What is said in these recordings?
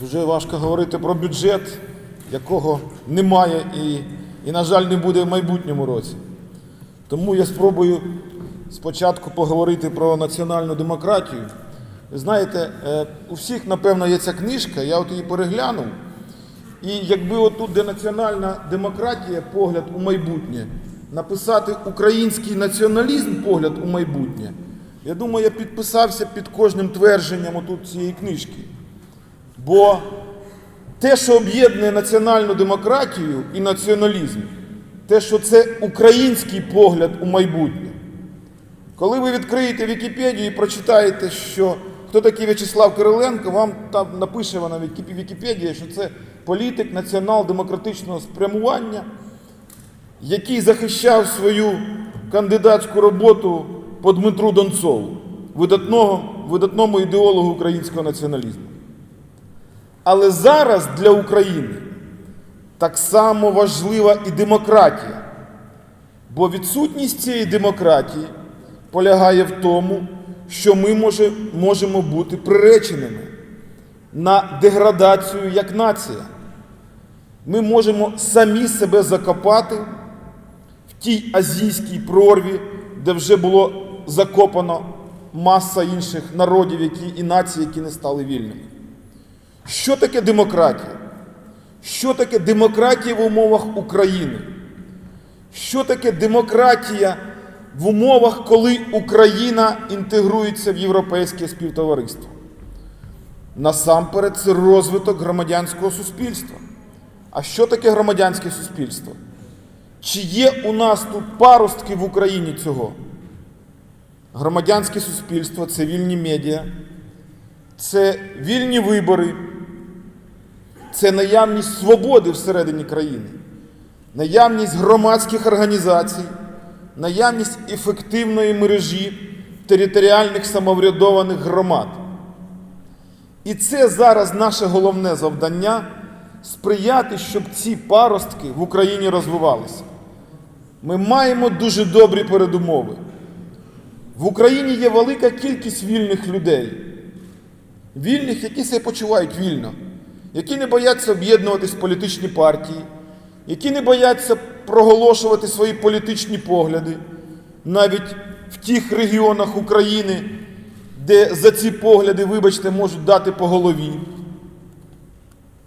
Вже важко говорити про бюджет, якого немає і, і, на жаль, не буде в майбутньому році. Тому я спробую спочатку поговорити про національну демократію. Ви знаєте, е, у всіх, напевно, є ця книжка, я от її переглянув. І якби отут, де національна демократія, погляд у майбутнє, написати український націоналізм, погляд у майбутнє, я думаю, я підписався під кожним твердженням отут цієї книжки. Бо те, що об'єднує національну демократію і націоналізм, те, що це український погляд у майбутнє. Коли ви відкриєте Вікіпедію і прочитаєте, що хто такий В'ячеслав Кириленко, вам там напише вона Вікіпедія, що це політик націонал-демократичного спрямування, який захищав свою кандидатську роботу по Дмитру Донцову, видатному ідеологу українського націоналізму. Але зараз для України так само важлива і демократія. Бо відсутність цієї демократії полягає в тому, що ми може, можемо бути приреченими на деградацію як нація. Ми можемо самі себе закопати в тій азійській прорві, де вже було закопано маса інших народів які, і націй, які не стали вільними. Що таке демократія? Що таке демократія в умовах України? Що таке демократія в умовах, коли Україна інтегрується в європейське співтовариство? Насамперед, це розвиток громадянського суспільства. А що таке громадянське суспільство? Чи є у нас тут паростки в Україні цього? Громадянське суспільство це вільні медіа, це вільні вибори, це наявність свободи всередині країни, наявність громадських організацій, наявність ефективної мережі територіальних самоврядованих громад. І це зараз наше головне завдання сприяти, щоб ці паростки в Україні розвивалися. Ми маємо дуже добрі передумови. В Україні є велика кількість вільних людей, вільних, які себе почувають вільно, які не бояться об'єднуватись в політичні партії, які не бояться проголошувати свої політичні погляди навіть в тих регіонах України, де за ці погляди, вибачте, можуть дати по голові.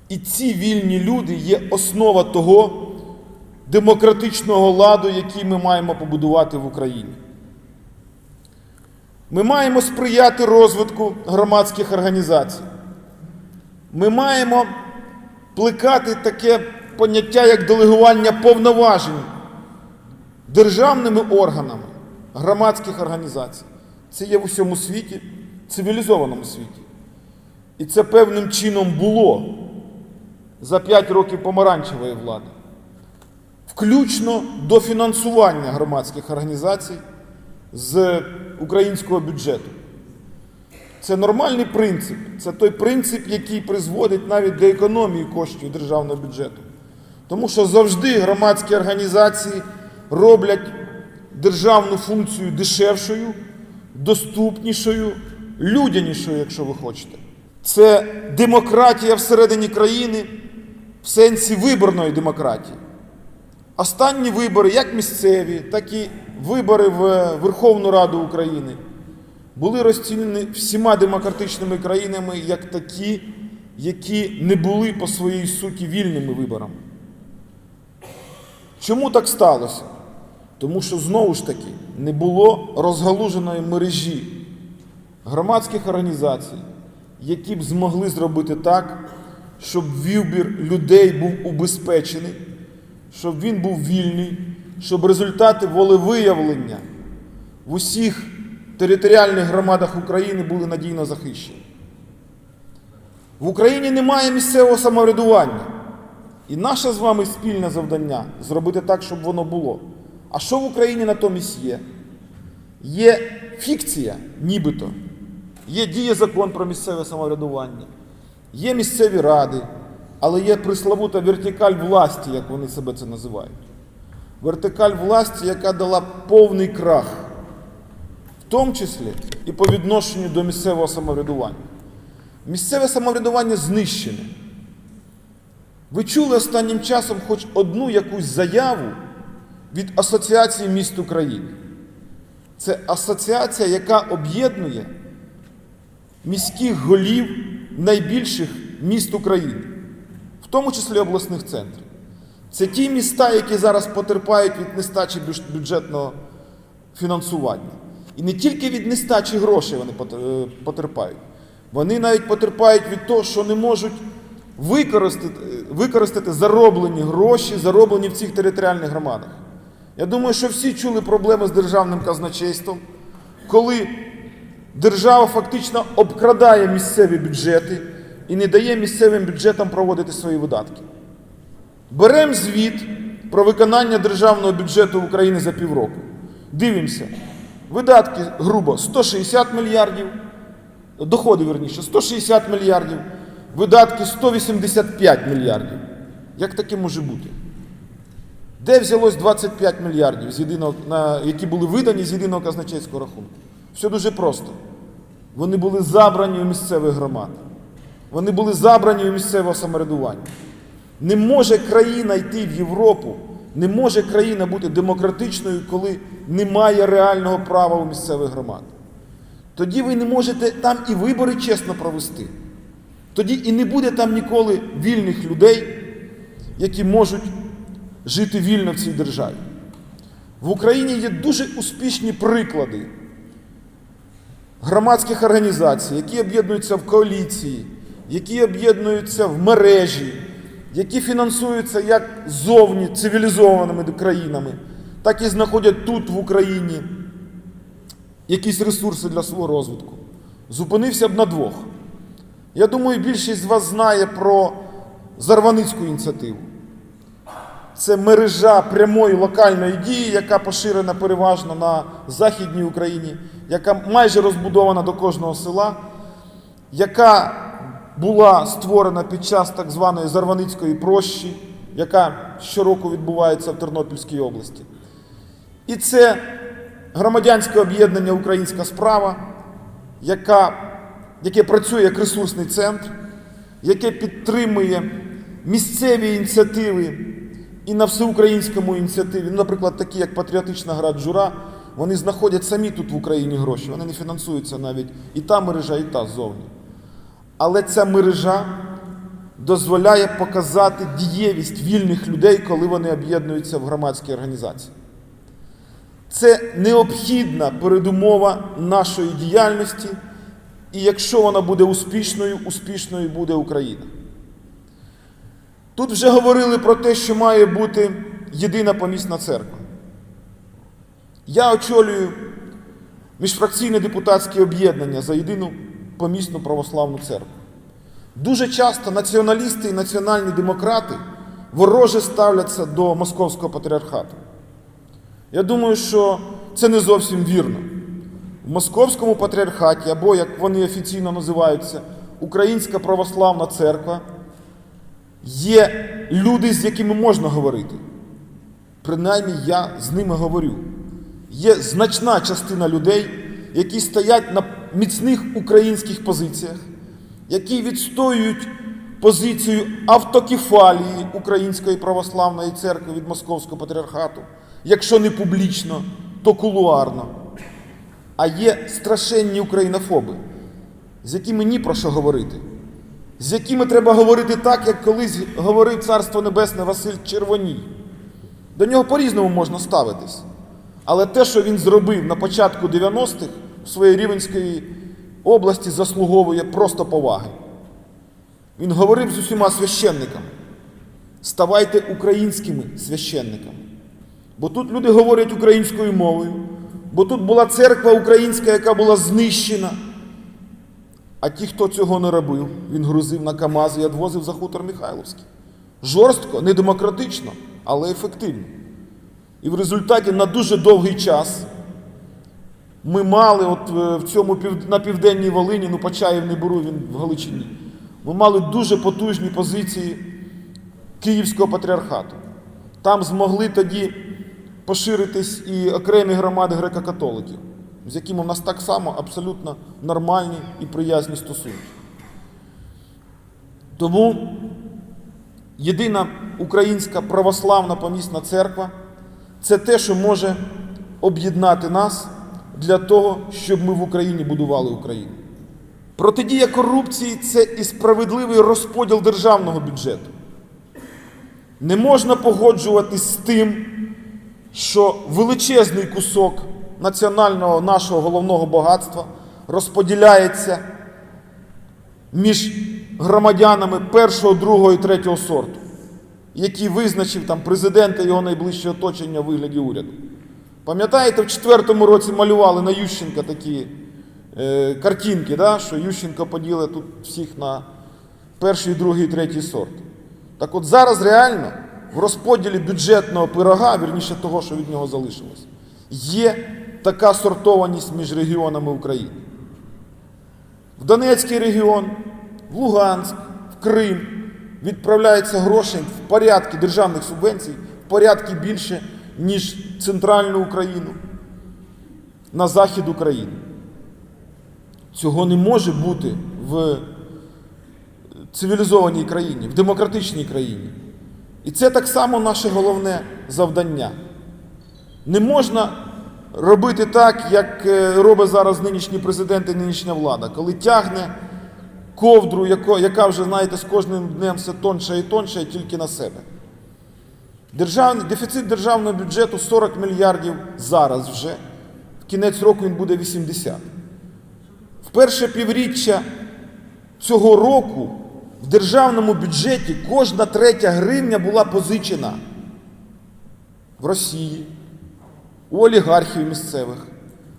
І ці вільні люди є основа того демократичного ладу, який ми маємо побудувати в Україні. Ми маємо сприяти розвитку громадських організацій. Ми маємо плекати таке поняття, як делегування повноважень державними органами громадських організацій. Це є в усьому світі, цивілізованому світі. І це певним чином було за 5 років помаранчевої влади, включно до фінансування громадських організацій з українського бюджету. Це нормальний принцип. Це той принцип, який призводить навіть до економії коштів державного бюджету. Тому що завжди громадські організації роблять державну функцію дешевшою, доступнішою, людянішою, якщо ви хочете. Це демократія всередині країни в сенсі виборної демократії. Останні вибори, як місцеві, так і вибори в Верховну Раду України, були розцінені всіма демократичними країнами як такі, які не були по своїй суті вільними виборами. Чому так сталося? Тому що знову ж таки не було розгалуженої мережі громадських організацій, які б змогли зробити так, щоб вибір людей був убезпечений, щоб він був вільний, щоб результати волевиявлення в усіх територіальних громадах України були надійно захищені. В Україні немає місцевого самоврядування. І наше з вами спільне завдання зробити так, щоб воно було. А що в Україні натомість є? Є фікція, нібито. Є діє закон про місцеве самоврядування, є місцеві ради, але є приславута вертикаль власті, як вони себе це називають. Вертикаль власті, яка дала повний крах, тому числі і по відношенню до місцевого самоврядування. Місцеве самоврядування знищене. Ви чули останнім часом хоч одну якусь заяву від Асоціації міст України? Це асоціація, яка об'єднує міських голів найбільших міст України, в тому числі обласних центрів. Це ті міста, які зараз потерпають від нестачі бюджетного фінансування. І не тільки від нестачі грошей вони е, потерпають. Вони навіть потерпають від того, що не можуть використати, е, використати зароблені гроші, зароблені в цих територіальних громадах. Я думаю, що всі чули проблеми з державним казначейством, коли держава фактично обкрадає місцеві бюджети і не дає місцевим бюджетам проводити свої видатки. Беремо звіт про виконання державного бюджету України за півроку. Дивимося. Видатки грубо 160 мільярдів, доходи верніше 160 мільярдів, видатки 185 мільярдів. Як таке може бути? Де взялось 25 мільярдів, з єдиного, на, які були видані з єдиного казначейського рахунку? Все дуже просто. Вони були забрані у місцевих громад. Вони були забрані у місцевого самоврядування. Не може країна йти в Європу, не може країна бути демократичною, коли немає реального права у місцевих громад. Тоді ви не можете там і вибори чесно провести. Тоді і не буде там ніколи вільних людей, які можуть жити вільно в цій державі. В Україні є дуже успішні приклади громадських організацій, які об'єднуються в коаліції, які об'єднуються в мережі, які фінансуються як зовні цивілізованими країнами, так і знаходять тут, в Україні, якісь ресурси для свого розвитку. Зупинився б на двох. Я думаю, більшість з вас знає про Зарваницьку ініціативу. Це мережа прямої локальної дії, яка поширена переважно на Західній Україні, яка майже розбудована до кожного села, яка була створена під час так званої Зарваницької прощі, яка щороку відбувається в Тернопільській області. І це громадянське об'єднання Українська справа, яка, яке працює як ресурсний центр, яке підтримує місцеві ініціативи і на всеукраїнському ініціативі, ну, наприклад, такі як Патріотична гра Джура, вони знаходять самі тут в Україні гроші, вони не фінансуються навіть і та мережа, і та ззовні. Але ця мережа дозволяє показати дієвість вільних людей, коли вони об'єднуються в громадські організації. Це необхідна передумова нашої діяльності, і якщо вона буде успішною, успішною буде Україна. Тут вже говорили про те, що має бути єдина помісна церква. Я очолюю міжфракційне депутатське об'єднання за єдину помісну православну церкву. Дуже часто націоналісти і національні демократи вороже ставляться до московського патріархату. Я думаю, що це не зовсім вірно. В московському патріархаті, або як вони офіційно називаються, Українська православна церква, є люди, з якими можна говорити. Принаймні я з ними говорю. Є значна частина людей, які стоять на міцних українських позиціях, які відстоюють позицію автокефалії Української православної церкви від Московського патріархату, якщо не публічно, то кулуарно. А є страшенні українофоби, з якими ні про що говорити, з якими треба говорити так, як колись говорив Царство Небесне Василь Червоній. До нього по-різному можна ставитись. Але те, що він зробив на початку 90-х в своїй Рівенській області, заслуговує просто поваги. Він говорив з усіма священниками. Ставайте українськими священниками. Бо тут люди говорять українською мовою, бо тут була церква українська, яка була знищена. А ті, хто цього не робив, він грузив на КАМАЗ і відвозив за хутор Михайловський. Жорстко, недемократично, але ефективно. І в результаті на дуже довгий час ми мали от е, в цьому на південній Волині, ну Почаїв не беру, він в Галичині. Ми мали дуже потужні позиції Київського патріархату. Там змогли тоді поширитись і окремі громади греко-католиків, з якими у нас так само абсолютно нормальні і приязні стосунки. Тому єдина українська православна помісна церква це те, що може об'єднати нас для того, щоб ми в Україні будували Україну. Протидія корупції це і справедливий розподіл державного бюджету. Не можна погоджуватись з тим, що величезний кусок національного нашого головного багатства розподіляється між громадянами першого, другого і третього сорту, які визначив там президент і його найближче оточення у вигляді уряду. Пам'ятаєте, в четвертому році малювали на Ющенка такі е, картинки, да, що Ющенко поділить тут всіх на перший, другий, третій сорт. Так от зараз реально в розподілі бюджетного пирога, вірніше того, що від нього залишилось, є така сортованість між регіонами України. В Донецький регіон, в Луганськ, в Крим відправляються гроші в порядки державних субвенцій, в порядки більше, ніж центральну Україну, на захід України. Цього не може бути в цивілізованій країні, в демократичній країні. І це так само наше головне завдання. Не можна робити так, як е, робить зараз нинішній президент і нинішня влада, коли тягне ковдру, яка вже, знаєте, з кожним днем все тонша і тонша, і тільки на себе. Державний, дефіцит державного бюджету 40 мільярдів зараз вже. В кінець року він буде 80. В перше півріччя цього року в державному бюджеті кожна третя гривня була позичена в Росії, у олігархів місцевих,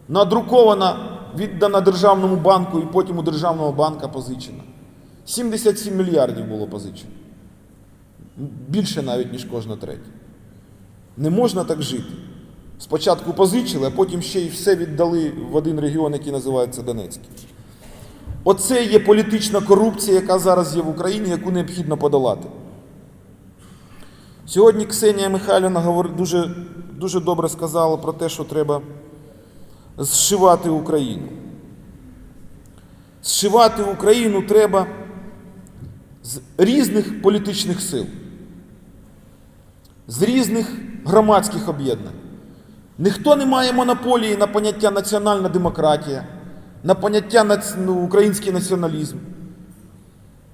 надрукована, віддана Державному банку і потім у Державного банка позичена. 77 мільярдів було позичено. Більше навіть, ніж кожна третя. Не можна так жити. Спочатку позичили, а потім ще й все віддали в один регіон, який називається Донецький. Оце є політична корупція, яка зараз є в Україні, яку необхідно подолати. Сьогодні Ксенія Михайлівна дуже, дуже добре сказала про те, що треба зшивати Україну. Зшивати Україну треба з різних політичних сил, з різних громадських об'єднань. Ніхто не має монополії на поняття національна демократія, на поняття ну, український націоналізм.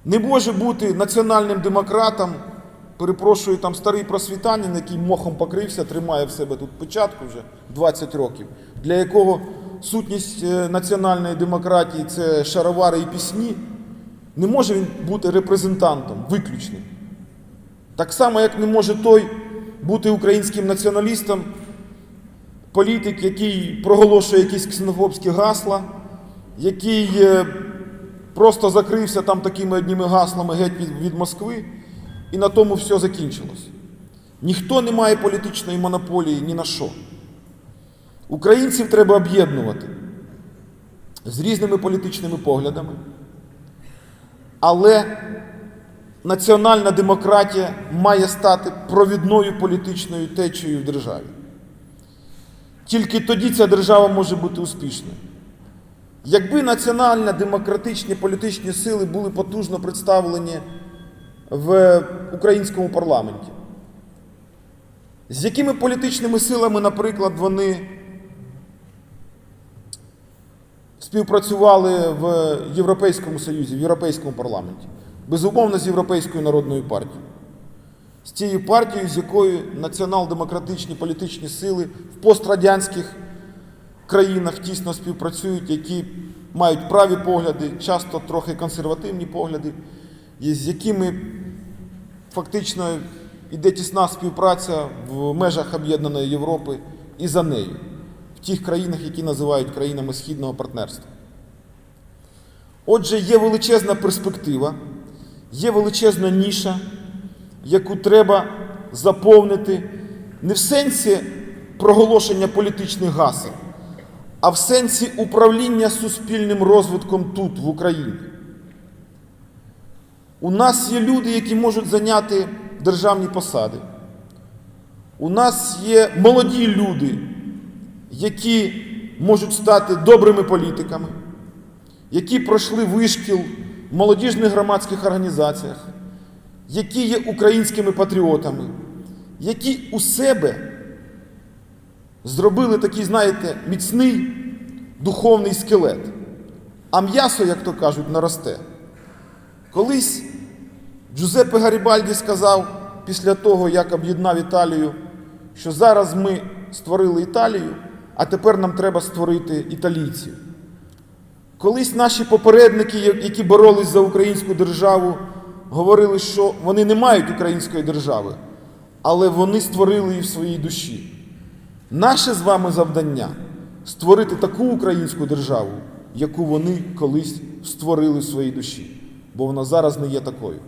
Не може бути національним демократом, перепрошую, там старий просвітанин, який мохом покрився, тримає в себе тут печатку вже 20 років, для якого сутність е, національної демократії це шаровари і пісні. Не може він бути репрезентантом виключним. Так само, як не може той бути українським націоналістом, політик, який проголошує якісь ксенофобські гасла, який е, просто закрився там такими одніми гаслами геть від, від Москви, і на тому все закінчилось. Ніхто не має політичної монополії ні на що. Українців треба об'єднувати з різними політичними поглядами, але національна демократія має стати провідною політичною течією в державі. Тільки тоді ця держава може бути успішною. Якби національні демократичні політичні сили були потужно представлені в українському парламенті, з якими політичними силами, наприклад, вони співпрацювали в Європейському Союзі, в Європейському парламенті? Безумовно, з Європейською народною партією. З тією партією, з якою націонал-демократичні політичні сили в пострадянських країнах тісно співпрацюють, які мають праві погляди, часто трохи консервативні погляди, і з якими фактично йде тісна співпраця в межах Об'єднаної Європи і за нею, в тих країнах, які називають країнами східного партнерства. Отже, є величезна перспектива, є величезна ніша, яку треба заповнити не в сенсі проголошення політичних гасел, а в сенсі управління суспільним розвитком тут, в Україні. У нас є люди, які можуть зайняти державні посади. У нас є молоді люди, які можуть стати добрими політиками, які пройшли вишкіл молодіжних громадських організаціях, які є українськими патріотами, які у себе зробили такий, знаєте, міцний духовний скелет. А м'ясо, як то кажуть, наросте. Колись Джузеппе Гарібальді сказав після того, як об'єднав Італію, що зараз ми створили Італію, а тепер нам треба створити італійців. Колись наші попередники, які боролись за українську державу, говорили, що вони не мають української держави, але вони створили її в своїй душі. Наше з вами завдання створити таку українську державу, яку вони колись створили в своїй душі, бо вона зараз не є такою.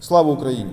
Слава Україні!